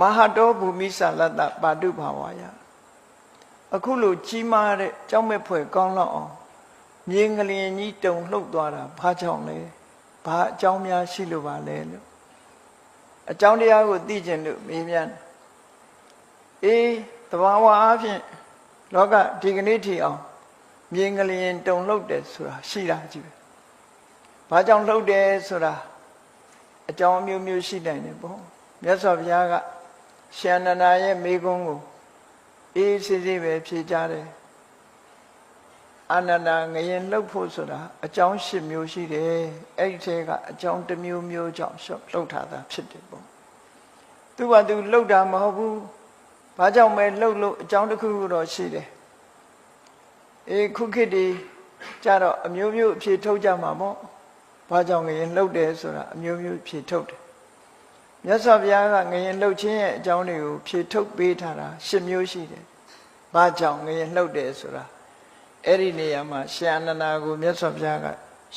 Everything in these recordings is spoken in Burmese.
မဟာတောဘူမိဆာလတ္တပါတုဘာဝါယအခုလိုကြီးမားတဲ့ကြောက်မဲ့ဖွယ်ကောင်းလောက်အောင်မြင်းကလျင်ကြီးတုံလှုပ်သွားတာဘာကြောင့်လဲဘာအကြောင်းများရှိလို့ပါလဲလို့အကြောင်းတရားကိုသိကျင်လို့မေးမြန်းတယ်အေးတဘာဝအားဖြင့်လောကဒီကနေ့ထိအောင်မြင်းကလျင်တုံလှုပ်တယ်ဆိုတာရှိတာကြည့်ပဲဘာကြောင့်လှုပ်တယ်ဆိုတာအကြောင်းအမျိုးမျိုးရှိနိုင်တယ်ပေါ့မြတ်စွာဘုရားက ရှန္ဒနာရဲ့မိကုံးကိုအေးစစ်စစ်ပဲဖြေကြတယ်အာနန္ဒာငရင်လှုပ်ဖို့ဆိုတာအကြောင်း၈မျိုးရှိတယ်အဲ့ဒီထဲကအကြောင်းတစ်မျိုးမျိုးကြောင့်ရှုပ်လှုပ်ထားတာဖြစ်တယ်ပေါ့သူကသူလှုပ်တာမဟုတ်ဘူးဘာကြောင့်ပဲလှုပ်လို့အကြောင်းတစ်ခုခုတော့ရှိတယ်အေးခုခေတ်ဒီကြတော့အမျိုးမျိုးအဖြေထုတ်ကြမှာပေါ့ဘာကြောင့်ငရင်လှုပ်တယ်ဆိုတာအမျိုးမျိုးဖြေထုတ်တယ် မြတ်စွာဘုရားကငရင်လှုပ်ခြင်းရဲ့အကြောင်းတွေကိုဖြေထုတ်ပေးထားတာ၈မျိုးရှိတယ်ဘာကြောင့်ငရင်လှုပ်တယ်ဆိုတာအဲ့ဒီနေရာမှာရှင်အနန္ဒာကိုမြတ်စွာဘုရားက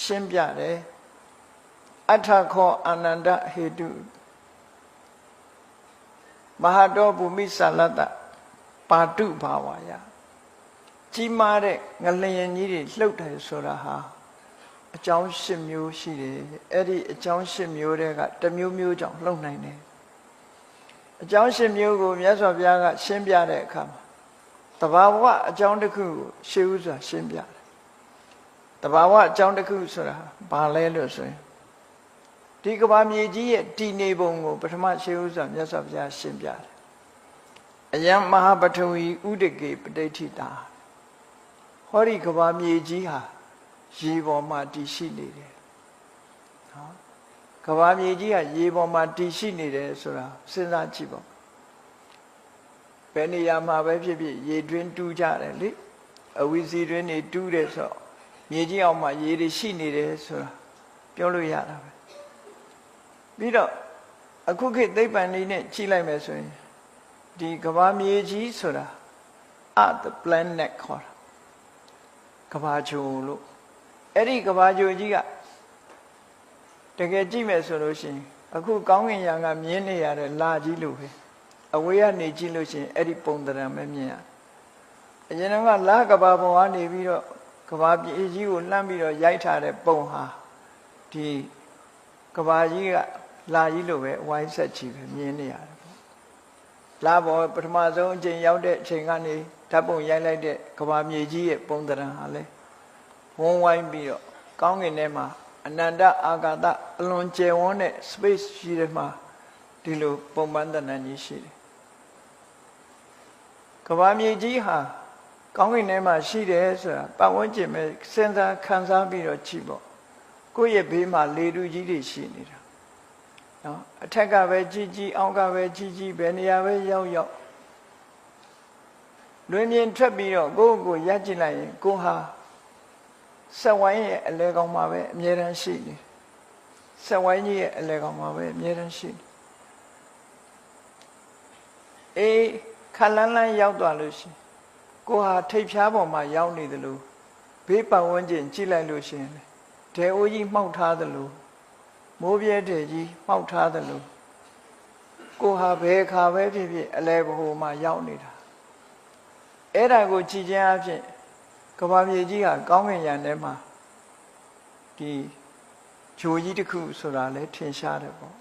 ရှင်းပြတယ်အထခောအာနန္ဒဟေတုမဟာတောဘူမိဆာလတ္တပါတုဘာဝါယကြီးမားတဲ့ငလျင်ကြီးတွေလှုပ်တယ်ဆိုတာဟာ အကြောင်း၈မျိုးရှိတယ်အဲ့ဒီအကြောင်း၈မျိုးတည်းကတစ်မျိုးမျိုးကြောင့်လှုပ်နိုင်တယ်အကြောင်း၈မျိုးကိုမြတ်စွာဘုရားကရှင်းပြတဲ့အခါမှာတဘာဝအကြောင်းတစ်ခုကိုရှေးဥစွာရှင်းပြတယ်တဘာဝအကြောင်းတစ်ခုဆိုတာဘာလဲလို့ဆိုရင်ဒီကဘာမြေကြီးရဲ့တည်နေပုံကိုပထမရှေးဥစွာမြတ်စွာဘုရားရှင်းပြတယ်အယံမဟာပထဝီဥဒကေပဋိဋ္ဌိတာဟောဒီကဘာမြေကြီးဟာ ရေပေါ်မှာတည်ရှိနေတယ်နော်ကဘာမြေကြီးကရေပေါ်မှာတည်ရှိနေတယ်ဆိုတာစဉ်းစားကြည့်ပါဘယ်နေရာမှာပဲဖြစ်ဖြစ်ရေတွင်းတူးကြတယ်လေအဝီစီတွင်းနေတူးတယ်ဆိုတော့မြေကြီးအောင်မှာရေတွေရှိနေတယ်ဆိုတာပြောလို့ရတာပဲပြီးတော့အခုခေတ်သိပ္ပံလေးနဲ့ကြည့်လိုက်မယ်ဆိုရင်ဒီကဘာမြေကြီးဆိုတာ at the planet ခေါ်တာကဘာဂျိုလို့ အဲ့ဒီကဘာဂျိုကြီးကတကယ်ကြည့်မယ်ဆိုလို့ရှိရင်အခုကောင်းကင်ယံကမြင်းနေရတဲ့လာကြီးလို့ပဲအဝေးကနေကြည့်လို့ရှိရင်အဲ့ဒီပုံတရံပဲမြင်ရအရင်ကလာကဘာဘုံကနေပြီးတော့ကဘာပြည်ကြီးကိုလှမ်းပြီးတော့ရိုက်ထားတဲ့ပုံဟာဒီကဘာကြီးကလာကြီးလို့ပဲဝိုင်းဆက်ချီပဲမြင်နေရတယ်ပေါ့လာဘောပထမဆုံးအချိန်ရောက်တဲ့အချိန်ကနေဓာတ်ပုံရိုက်လိုက်တဲ့ကဘာမြေကြီးရဲ့ပုံတရံဟာလဲ ဝန်းဝိုင်းပြီးတော့ကောင်းကင်ထဲမှာအနန္တအာဂတအလွန်ကျယ်ဝန်းတဲ့ space ရှိတယ်မှာဒီလိုပုံပန်းတဏ္ဍကြီးရှိတယ်ကဘာမြေကြီးဟာကောင်းကင်ထဲမှာရှိတယ်ဆိုတာပတ်ဝန်းကျင်ပဲစဉ်းစားခံစားပြီးတော့ကြည့်ပေါ့ကိုယ့်ရဲ့ဘေးမှာလေတူကြီးတွေရှိနေတာနော်အထက်ကပဲကြီးကြီးအောက်ကပဲကြီးကြီးဘယ်နေရာပဲရောက်ရောက်လွင်မြင်ထွက်ပြီးတော့ကိုယ့်ကိုယ်ရပ်ကြည့်လိုက်ရင်ကိုဟာ ဆက်ဝိုင်းရဲ့အလဲကောင်မှာပဲအမြဲတမ်းရှိနေဆက်ဝိုင်းကြီးရဲ့အလဲကောင်မှာပဲအမြဲတမ်းရှိနေအေးခလန်းလန်းရောက်သွားလို့ရှိရင်ကိုဟာထိပ်ဖြားပေါ်မှာရောက်နေတယ်လို့ဘေးပတ်ဝန်းကျင်ကြည့်လိုက်လို့ရှိရင်ဒဲအိုးကြီးမှောက်ထားတယ်လို့မိုးပြဲတဲ့ကြီးမှောက်ထားတယ်လို့ကိုဟာဘယ်ခါပဲဖြစ်ဖြစ်အလဲဘိုမှာရောက်နေတာအဲ့ဒါကိုကြည်ခြင်းအဖြစ် ကဘာမြေကြီးဟာကောင်းကင်ယံထဲမှာဒီဂျိုကြီးတစ်ခုဆိုတာလဲထင်ရှားတယ်ပေါ့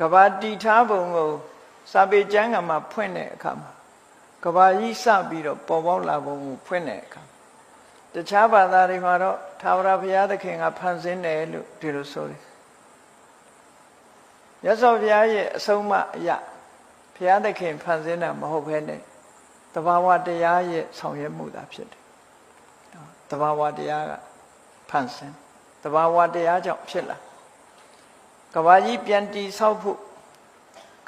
ကဘာတီထားပုံကိုစာပေကျမ်းကမှာဖွင့်တဲ့အခါမှာကဘာကြီးစပြီးတော့ပေါ်ပေါက်လာပုံကိုဖွင့်တဲ့အခါတခြားဘာသာတွေမှာတော့သာဝရဘုရားသခင်ကဖန်ဆင်းတယ်လို့ဒီလိုဆိုတယ်ရသော်ဘုရားရဲ့အဆုံးအမအရာဘုရားသခင်ဖန်ဆင်းတာမဟုတ်ဘဲနဲ့တဘာဝတရားရဲ့ဆောင်ရွက်မှုသာဖြစ်တယ် တဘာဝတရားကဖန်ဆင်းတဘာဝတရားကြောင့်ဖြစ်လာကဘာကြီးပြန်တီဆောက်ဖို့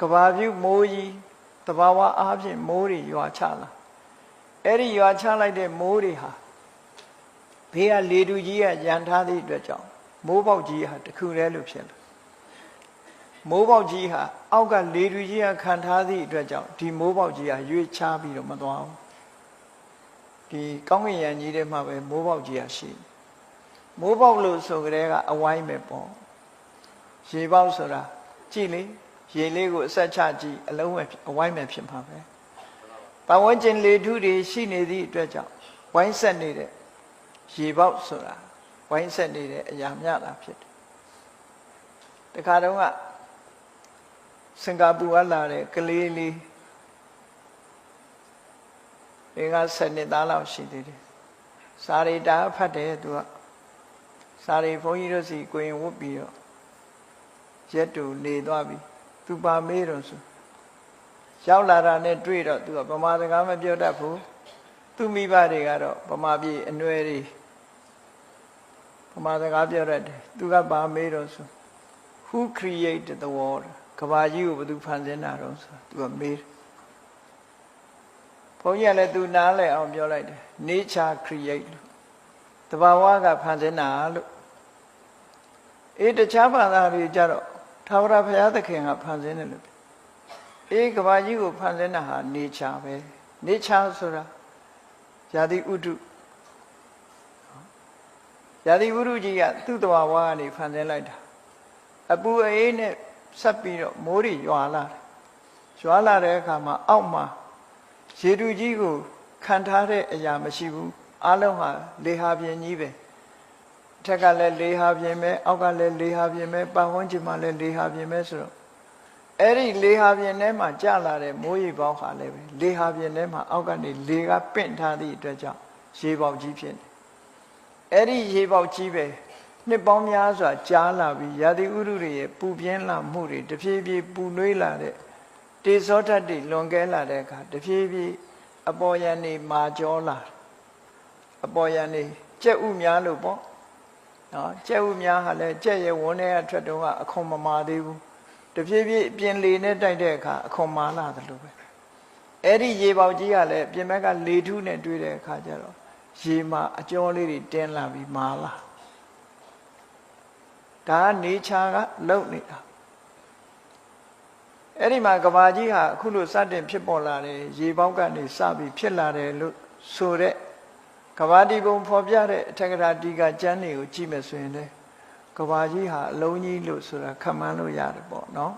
ကဘာပြုမိုးကြီးတဘာဝအားဖြင့်မိုးတွေရွာချလာအဲ့ဒီရွာချလိုက်တဲ့မိုးတွေဟာဘေးကလေတူကြီးကရန်ထားသည့်အတွက်ကြောင့်မိုးပေါက်ကြီးဟာတခုတည်းလို့ဖြစ်လာမိုးပေါက်ကြီးဟာအောက်ကလေတူကြီးကခံထားသည့်အတွက်ကြောင့်ဒီမိုးပေါက်ကြီးဟာရွေ့ချပြီးတော့မသွားဘူး ဒီကောင်းကင်ယံကြီးထဲမှာပဲမိုးပေါက်ကြီးရရှိမိုးပေါက်လို့ဆိုကြတဲ့ကအဝိုင်းပဲပေါ့ရေပေါက်ဆိုတာကြည့်လေရေလေးကိုအဆက်ချကြည့်အလုံးဝအဝိုင်းမဲ့ဖြစ်မှာပဲပတ်ဝန်းကျင်လေထုတွေရှိနေသည့်အတွက်ကြောင့်ဝိုင်းဆက်နေတဲ့ရေပေါက်ဆိုတာဝိုင်းဆက်နေတဲ့အရာမြတာဖြစ်တယ်တခါတုန်းကစင်ကာပူကလာတဲ့ကလေးလေး ဒီက7နှစ်သားလောက်ရှိသေးတယ်စာရီတာဖတ်တယ်သူကစာရီဘုန်းကြီးတို့စီကိုရင်ဝတ်ပြီးတော့ရက်တူနေသွားပြီသူပါမေးတော့ဆိုရောက်လာတာနဲ့တွေ့တော့သူကဗမာစကားမပြောတတ်ဘူးသူမိဘတွေကတော့ဗမာပြည်အနွယ်တွေဗမာစကားပြောတတ်တယ်သူကပါမေးတော့ဆို who created the world ကဘာကြီးကိုဘယ်သူဖန်ဆင်းတာတော့ဆိုသူကမေးတယ် ဘုန်းကြီးကလည်းသူနားလည်အောင်ပြောလိုက်တယ် nature create လို့တဘာဝကဖန်ဆင်းတာလို့အေးတခြားဘာသာတွေကြတော့သာဝရဘုရားသခင်ကဖန်ဆင်းတယ်လို့အေးကဘာကြီးကိုဖန်ဆင်းတာဟာ nature ပဲ nature ဆိုတာဇာတိဥဒုဇာတိဥဒုကြီးကသူ့တဘာဝကနေဖန်ဆင်းလိုက်တာအပူအေးနဲ့ဆက်ပြီးတော့မိုးတွေရွာလာတယ်ရွာလာတဲ့အခါမှာအောက်မှာ ရေတူကြီးကိုခံထားတဲ့အရာမရှိဘူးအလုံးဟာလေဟာပြင်းကြီးပဲအထက်ကလည်းလေဟာပြင်းပဲအောက်ကလည်းလေဟာပြင်းပဲပတ်ဝန်းကျင်မှာလည်းလေဟာပြင်းပဲဆိုတော့အဲ့ဒီလေဟာပြင်းထဲမှာကျလာတဲ့မိုးရေပေါက်ဟာလည်းပဲလေဟာပြင်းထဲမှာအောက်ကနေလေကပင့်ထားသည့်အတွက်ကြောင့်ရေပေါက်ကြီးဖြစ်တယ်အဲ့ဒီရေပေါက်ကြီးပဲနှစ်ပေါင်းများစွာကြားလာပြီးရာသီဥတုတွေရဲ့ပူပြင်းလာမှုတွေတဖြည်းဖြည်းပူနွေးလာတဲ့ တေဇောဓာတ်တွေလွန်ကဲလာတဲ့အခါတဖြည်းဖြည်းအပေါ်ယံနေမာကြောလာအပေါ်ယံနေကြက်ဥများလို့ပေါ့နော်ကြက်ဥများဟာလည်းကြက်ရဲ့ဝန်းထဲကထွက်တော့ကအခွန်မမာသေးဘူးတဖြည်းဖြည်းအပြင်လေနဲ့တိုက်တဲ့အခါအခွန်မာလာတယ်လို့ပဲအဲ့ဒီရေပေါက်ကြီးကလည်းပြင်ဘက်ကလေထုနဲ့တွေ့တဲ့အခါကျတော့ရေမှာအကျော်လေးတွေတင်းလာပြီးမာလာဒါကနေချာကလုံနေတာ အဲ့ဒီမှာကဘာကြီးဟာအခုလိုစတင်ဖြစ်ပေါ်လာတယ်ရေပေါက်ကနေစပြီးဖြစ်လာတယ်လို့ဆိုတဲ့ကဘာဒီဘုံဖော်ပြတဲ့အထက်ကရာတီကကျမ်းတွေကိုကြည့်မယ်ဆိုရင်လေကဘာကြီးဟာအလုံးကြီးလို့ဆိုတာခံမှန်းလို့ရတယ်ပေါ့နော်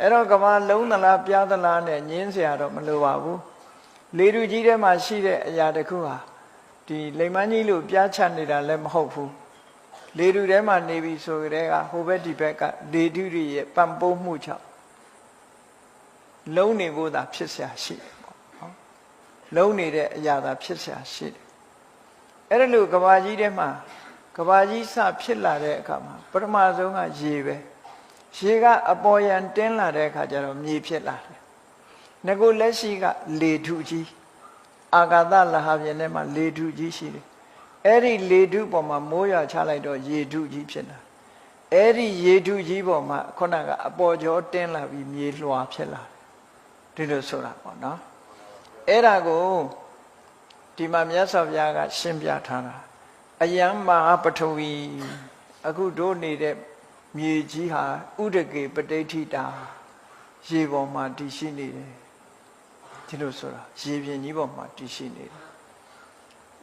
အဲ့တော့ကဘာလုံးသလားပြားသလားနဲ့ညင်းเสียတော့မလိုပါဘူးလေတူကြီးထဲမှာရှိတဲ့အရာတစ်ခုဟာဒီလိမ်မန်းကြီးလို့ပြားချနေတာလည်းမဟုတ်ဘူးလေတူထဲမှာနေပြီဆိုကြတဲ့ကဟိုဘက်ဒီဘက်ကလေတူတွေရဲ့ပံပိုးမှုကြောင့် လုံးနေဖို့သာဖြစ်เสียရှိတယ်ပေါ့နော်လုံးနေတဲ့အရာသာဖြစ်เสียရှိတယ်အဲ့ဒါလို့ကဘာကြီးထဲမှာကဘာကြီးစဖြစ်လာတဲ့အခါမှာပထမဆုံးကရေပဲရေကအပေါ်ယံတင်းလာတဲ့အခါကျတော့မြေဖြစ်လာတယ်ငကိုလက်ရှိကလေထုကြီးအာဂါသလဟပြင်ထဲမှာလေထုကြီးရှိတယ်အဲ့ဒီလေထုပေါ်မှာမိုးရွာချလိုက်တော့ရေထုကြီးဖြစ်လာအဲ့ဒီရေထုကြီးပေါ်မှာခုနကအပေါ်ကျော်တင်းလာပြီးမြေလွှာဖြစ်လာတယ် ဒီလိုဆိုတာပေါ့နော်အဲ့ဒါကိုဒီမှာမြတ်စွာဘုရားက ရှင်းပြထားတာအယံမဟာပထဝီအခုတို့နေတဲ့မြေကြီးဟာဥဒကေပဋိဋ္ဌိတာရေပေါ်မှာတည်ရှိနေတယ်ဒီလိုဆိုတာရေပြင်ကြီးပေါ်မှာတည်ရှိနေတယ်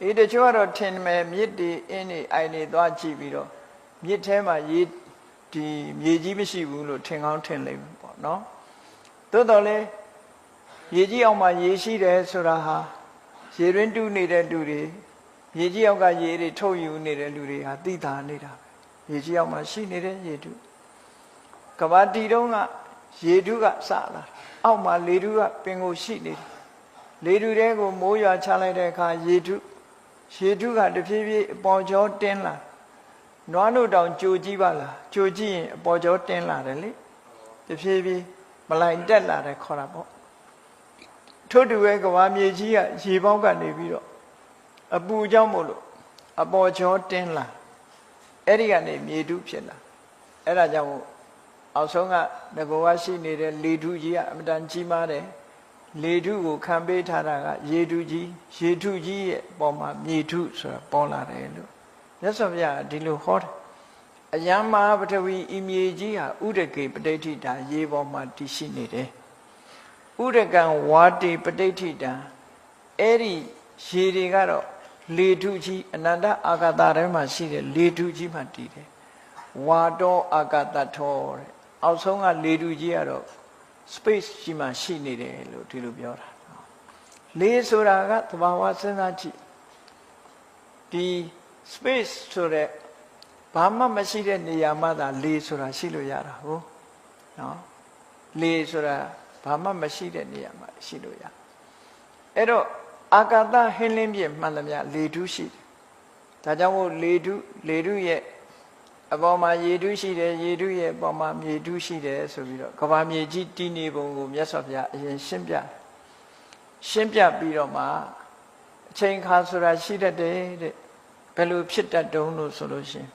အေးတချို့ကတော့ထင်မယ်မြစ်တွေအင်းတွေအိုင်တွေသွားကြည့်ပြီးတော့မြစ်ထဲမှာရေဒီမြေကြီးမရှိဘူးလို့ထင်ကောင်းထင်လိမ့်မယ်ပေါ့နော်သို့တော်လည်း ရေကြီးအောင်မှာရေရှိတယ်ဆိုတာဟာရေရင်းတူးနေတဲ့လူတွေရေကြီးအောက်ကရေတွေထုတ်ယူနေတဲ့လူတွေဟာသိတာနေတာပဲရေကြီးအောက်မှာရှိနေတဲ့ရေတူကဘာတီတုံးကရေတူးကစလာအောက်မှာလေတူးကပင်ကိုရှိနေတယ်လေတူးတဲကိုမိုးရွာချလိုက်တဲ့အခါရေတူးရေတူးကတဖြည်းဖြည်းအပေါ်ကျော်တင်းလာနွားတို့တောင်ကြိုကြည့်ပါလားကြိုကြည့်ရင်အပေါ်ကျော်တင်းလာတယ်လေတဖြည်းဖြည်းမလိုက်တက်လာတယ်ခေါ်တာပေါ့ ထို့တူပဲကဘာမြေကြီးကရေပေါက်ကနေပြီးတော့အပူကြောင့်မို့လို့အပေါ်ကျော်တင်းလာအဲ့ဒီကနေမြေတုဖြစ်လာအဲ့ဒါကြောင့်အောက်ဆုံးကငကောဝရှိနေတဲ့လေထုကြီးကအမတန်ကြီးမားတယ်လေထုကိုခံပေးထားတာကရေထုကြီးရေထုကြီးရဲ့ပေါ်မှာမြေထုဆိုတာပေါ်လာတယ်လို့မြတ်စွာဘုရားဒီလိုဟောတယ်အယံမဟာပထဝီဤမြေကြီးဟာဥဒကေပဋိဋ္ဌိတာရေပေါ်မှာတည်ရှိနေတယ် ဥဒကံဝါတိပဋိဋ္ဌိတံအဲ့ဒီရေတွေကတော့လေထုကြီးအနန္တအာဂတထဲမှာရှိတဲ့လေထုကြီးမှတည်တယ်ဝါတောအာဂတထောတဲ့အောက်ဆုံးကလေတူကြီးကတော့ space ရှိမှရှိနေတယ်လို့ဒီလိုပြောတာလေဆိုတာကသဘာဝစဉ်းစားကြည့်ဒီ space ဆိုတဲ့ဘာမှမရှိတဲ့နေရာမှာသာလေဆိုတာရှိလို့ရတာဟုတ်နော်လေဆိုတာ ဘာမှမရှိတဲ့နေရာမှာရှိလို့ရအဲ့တော့အာကာသဟင်းလင်းပြည့်မှန်သမျှလေထုရှိတယ်ဒါကြောင့်မို့လေထုလေထုရဲ့အပေါ်မှာရေထုရှိတယ်ရေထုရဲ့အပေါ်မှာမြေထုရှိတယ်ဆိုပြီးတော့ကဘာမြေကြီးတည်နေပုံကိုမြတ်စွာဘုရားအရင်ရှင်းပြတယ်ရှင်းပြပြီးတော့မှအချိန်ခါဆိုတာရှိတတ်တယ်တဲ့ဘယ်လိုဖြစ်တတ်တုံးလို့ဆိုလို့ရှိရင်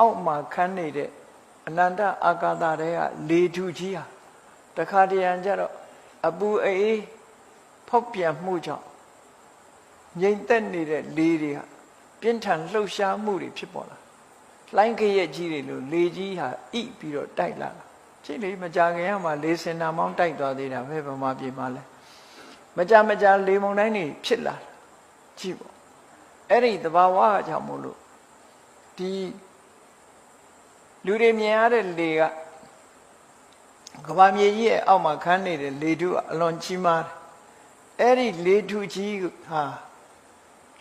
အောက်မှာခန်းနေတဲ့အနန္တအာကာသတွေကလေထုကြီးဟာ တခါတရံကျတော့အပူအေးဖောက်ပြန်မှုကြောင့်ငြိမ်သက်နေတဲ့လေတွေကပြင်းထန်လှုပ်ရှားမှုတွေဖြစ်ပေါ်လာလှိုင်းခရက်ကြီးတွေလို့လေကြီးဟာဣပြီးတော့တိုက်လာတာကြည့်လေမကြခင်ကမှလေစင်နာမောင်းတိုက်သွားသေးတာပဲဗမာပြည်မှာလဲမကြမကြလေမုန်တိုင်းတွေဖြစ်လာကြည့်ပေါ့အဲ့ဒီသဘာဝအကြောင်းမို့လို့ဒီလူတွေမြင်ရတဲ့လေက ကဘာမြေကြီးရဲ့အောက်မှာခန်းနေတဲ့လေထုကအလွန်ကြီးမားတယ်အဲ့ဒီလေထုကြီးဟာ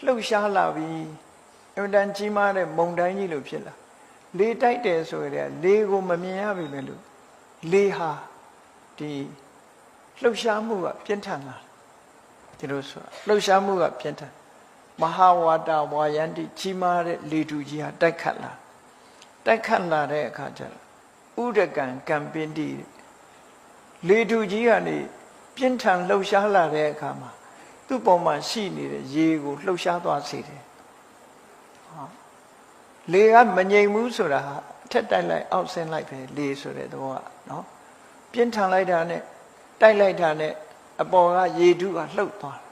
လှုပ်ရှားလာပြီးအင်တန်ကြီးမားတဲ့မုန်တိုင်းကြီးလို့ဖြစ်လာလေတိုက်တယ်ဆိုရတဲ့လေကိုမမြင်ရပြီလေလို့လေဟာဒီလှုပ်ရှားမှုကပြင်းထန်လာဒီလိုဆိုလှုပ်ရှားမှုကပြင်းထန်မဟာဝါဒဝါယန္တိကြီးမားတဲ့လေထုကြီးဟာတိုက်ခတ်လာတိုက်ခတ်လာတဲ့အခါကျတော့ဥဒကံကံပင်တိ လေထုကြီးကနေပြင်းထန်လှုပ်ရှားလာတဲ့အခါမှာသူ့ပေါ်မှာရှိနေတဲ့ရေကိုလှုပ်ရှားသွားစေတယ်လေကမငြိမ်ဘူးဆိုတာဟာအထက်တိုက်လိုက်အောက်ဆင်းလိုက်ပဲလေဆိုတဲ့သဘောကနော်ပြင်းထန်လိုက်တာနဲ့တိုက်လိုက်တာနဲ့အပေါ်ကရေထုကလှုပ်သွားတယ်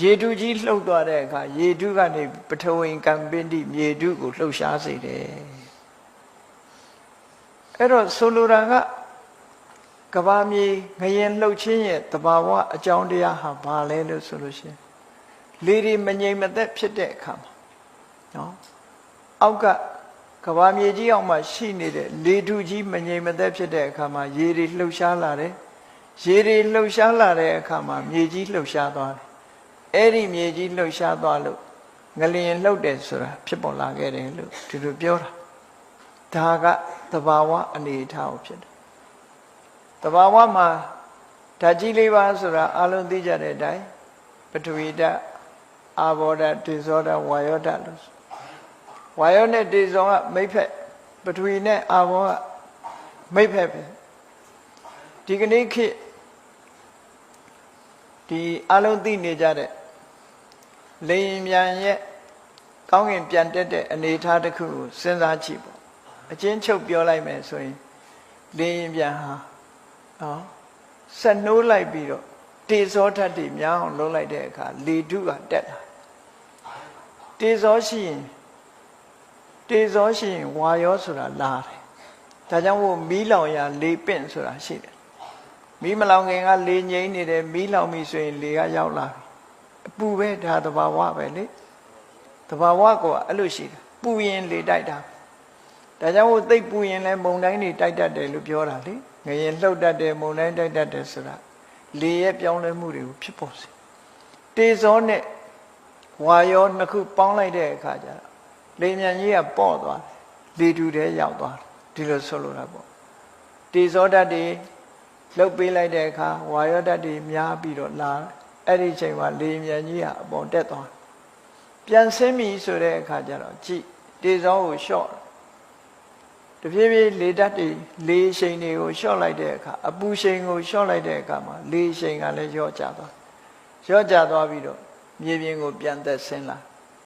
ရေထုကြီးလှုပ်သွားတဲ့အခါရေထုကနေပထဝီကံပင်းတိမြေထုကိုလှုပ်ရှားစေတယ်အဲ့တော့ဆိုလိုတာက ကဘာမြေငရင်လှုပ်ခြင်းရဲ့တဘာဝအကြောင်းတရားဟာဘာလဲလို့ဆိုလို့ရှိရင်လေဒီမငြိမ်မသက်ဖြစ်တဲ့အခါမှာနော်အောက်ကကဘာမြေကြီးအောက်မှာရှိနေတဲ့လေထုကြီးမငြိမ်မသက်ဖြစ်တဲ့အခါမှာရေတွေလှုပ်ရှားလာတယ်ရေတွေလှုပ်ရှားလာတဲ့အခါမှာမြေကြီးလှုပ်ရှားသွားတယ်အဲ့ဒီမြေကြီးလှုပ်ရှားသွားလို့ငလျင်လှုပ်တယ်ဆိုတာဖြစ်ပေါ်လာခဲ့တယ်လို့ဒီလိုပြောတာဒါကသဘာဝအနေအထားကိုဖြစ်တယ် တဘာဝမှာဓာတ်ကြီးလေးပါဆိုတာအလုံးသိကြတဲ့အတိုင်းပထဝီဓာတ်အာဘောဓာတ်ဒေဇောဓာတ်ဝါယောဓာတ်လို့ဝါယောနဲ့ဒေဇောကမိဖက်ပထဝီနဲ့အာဘောကမိဖက်ပဲဒီကနေ့ခေတ်ဒီအလုံးသိနေကြတဲ့လေရင်မြန်ရဲ့ကောင်းကင်ပြန်တက်တဲ့အနေအထားတစ်ခုကိုစဉ်းစားကြည့်ပေါ့အချင်းချုပ်ပြောလိုက်မယ်ဆိုရင်လေရင်ပြန်ဟာ နော်ဆက်နှိုးလိုက်ပြီးတော့တေဇောဓာတ်တွေများအောင်လုပ်လိုက်တဲ့အခါလေထုကတက်လာတေဇောရှိရင်တေဇောရှိရင်ဝါယောဆိုတာလာတယ်ဒါကြောင့်မို့မီးလောင်ရာလေပင့်ဆိုတာရှိတယ်မီးမလောင်ခင်ကလေငိမ့်နေတယ်မီးလောင်ပြီဆိုရင်လေကရောက်လာပြီအပူပဲဒါသဘာဝပဲလေသဘာဝကအဲ့လိုရှိတယ်ပူရင်လေတိုက်တာဒါကြောင့်မို့သိပ်ပူရင်လည်းမုန်တိုင်းတွေတိုက်တတ်တယ်လို့ပြောတာလေ ငရင်လှုပ်တတ်တယ်မုန်တိုင်းတိုက်တတ်တယ်ဆိုတာလေရဲ့ပြောင်းလဲမှုတွေကိုဖြစ်ပေါ်စေတေဇောနဲ့ဝါယောနှစ်ခုပေါင်းလိုက်တဲ့အခါကျတော့လေမြန်ကြီးကပေါ့သွားတယ်လေတူတဲ့ရောက်သွားတယ်ဒီလိုဆိုလိုတာပေါ့တေဇောဓာတ်တွေလှုပ်ပေးလိုက်တဲ့အခါဝါယောဓာတ်တွေများပြီးတော့လာအဲ့ဒီချိန်မှာလေမြန်ကြီးကအပေါ်တက်သွားပြန်ဆင်းပြီဆိုတဲ့အခါကျတော့ကြည့်တေဇောကိုလျှော့ တဖြည်းဖြည်းလေဓာတ်တွေလေရှိန်တွေကိုလျှော့လိုက်တဲ့အခါအပူရှိန်ကိုလျှော့လိုက်တဲ့အခါမှာလေရှိန်ကလည်းလျော့ကျသွားလျော့ကျသွားပြီးတော့မြေပြင်ကိုပြန်သက်ဆင်းလာ